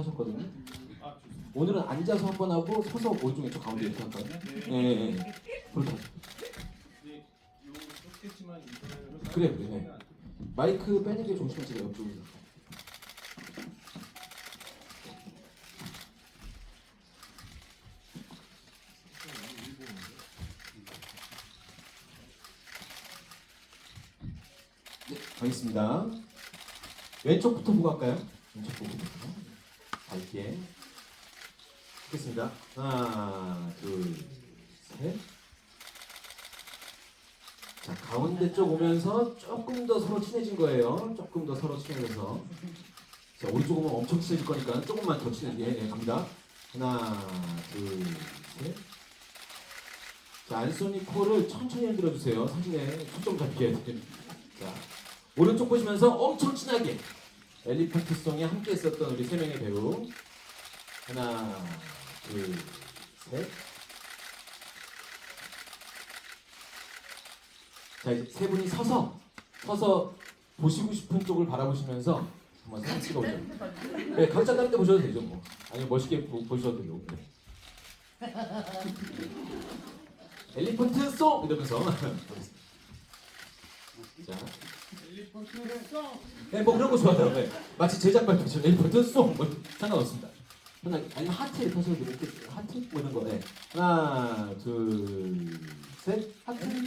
하셨거든요. 오늘은 앉아서 한 번 하고 서서 오른쪽에 저 가운데 이렇게 할까요? 예, 예, 예. 그렇게 하죠. 네, 그래, 그래, 네. 마이크 빼는 게 좋으시면 제가 옆쪽으로. 네, 가겠습니다. 왼쪽부터 보고 할까요? 왼쪽 보고. 밝게. 하겠습니다. 하나, 둘, 셋. 자, 가운데 쪽 오면서 조금 더 서로 친해진 거예요. 조금 더 서로 친해져서. 자, 오른쪽 오면 엄청 친해질 거니까 조금만 더 친해지게 예, 갑니다. 하나, 둘, 셋. 자, 안소니 코를 천천히 흔들어 주세요. 사진에 초점 돼요. 자, 오른쪽 보시면서 엄청 친하게 엘리펀트송에 함께 했었던 우리 세 명의 배우. 하나, 둘, 셋. 자, 이제 세 분이 서서 서서 보시고 싶은 쪽을 바라보시면서 한번 사진 찍어 보세요. 네, 각자 다른 데 보셔도 되죠, 뭐. 아니면 멋있게 보, 보셔도 되고. 네. 엘리펀트 송 이러면서 자, 네, 뭐 그런 거 좋아요. 네. 마치 제작 발표처럼 엘리펀트 송 뭐, 상관없습니다. 하나 아니면 하트 이렇게 되고 이렇게 하트 뭐 이런 거 네. 하나, 둘, 셋, 하트. 네,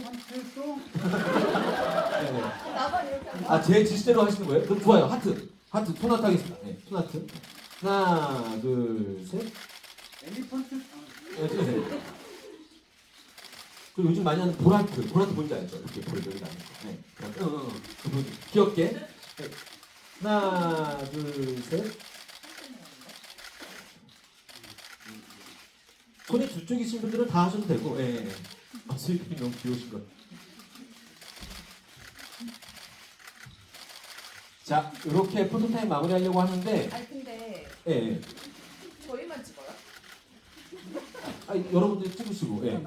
네. 나만 이렇게 한 아, 제 지시대로 하시는 거예요? 그럼 좋아요. 하트. 하트, 손하트 하겠습니다. 네, 손하트. 하나, 둘, 셋. 엘리펀트 네, 네, 네. 그리고 요즘 많이 하는 보라트. 보라트 뭔지 알죠? 이렇게 여기 나는 거. 네. 보라트. 응, 응, 응. 그분 귀엽게. 네. 하나, 둘, 셋. 손이 두 쪽이신 분들은 다 하셔도 되고, 예. 예. 아, 수입이 너무 귀여우신 것. 자, 이렇게 포토타임 마무리하려고 하는데, 아니 근데 예, 예. 저희만 찍어요? 아, 여러분들 찍으시고, 예.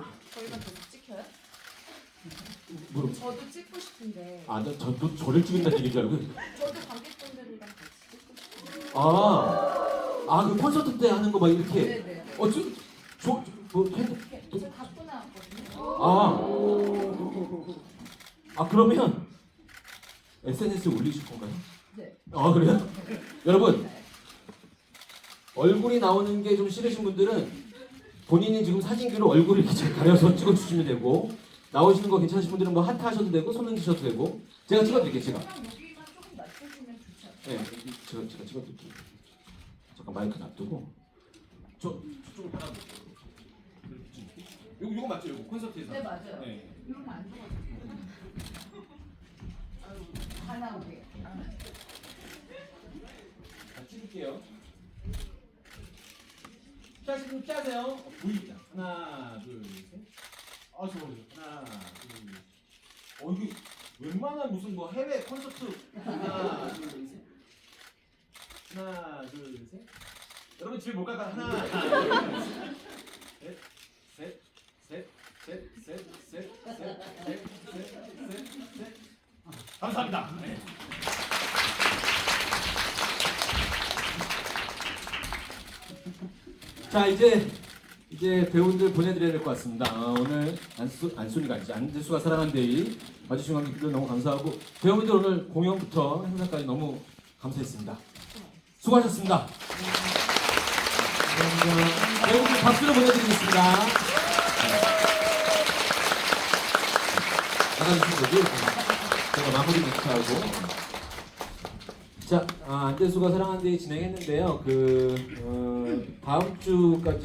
뭐, 저도 찍고 싶은데 아, 저, 저, 또 저를 찍은다는 얘기인 줄 알고. 저도 관객분들이랑 같이 찍고 싶은데 아, 아, 그 콘서트 때 하는 거 막 이렇게. 네네 어, 저, 저, 저 뭐, 이렇게 저 갖고 나왔거든요 아. 아, 그러면 SNS에 올리실 건가요? 네. 아, 그래요? 여러분, 얼굴이 나오는 게 좀 싫으신 분들은 본인이 지금 사진기로 얼굴을 이렇게 잘 가려서 찍어주시면 되고, 나오시는 거 괜찮으신 분들은 뭐 하트 하셔도 되고, 손 흔드셔도 되고, 제가 찍어드릴게요, 제가. 조금? 네, 제가, 제가 찍어드릴게요. 잠깐 마이크 놔두고. 저, 저쪽으로 바라보세요. 이거, 이거 맞죠? 이거 콘서트에서. 네 맞아요 네. 이런 거안 좋아요 다 나오게 아. 자, 찍을게요. 짜시고 짜세요. 어, 보입니다. 하나, 둘, 셋. 아, 저 하나, 둘. 어, 이게 웬만한 무슨 뭐 해외 콘서트. 하나, 둘, 셋. 하나, 둘, 셋. 여러분 집에 못 갈까? 하나, 둘, 셋, 셋, 셋, 셋, 셋, 셋, 셋, 셋, 셋, 셋, 셋, 셋. 감사합니다. 네. 자 이제 이제 배우들 보내드려야 될 것 같습니다. 아, 오늘 안수 안순이가 아니지 안재수가 사랑한 데이 와주신 관객들 너무 감사하고 배우분들 오늘 공연부터 행사까지 너무 감사했습니다. 수고하셨습니다. 감사합니다. 배우분들 박수로 보내드리겠습니다. 나가주신 거지? 제가 마무리 멘트하고. 자, 아, 안재수가 사랑한 데이 진행했는데요. 그 어, 다음 주까지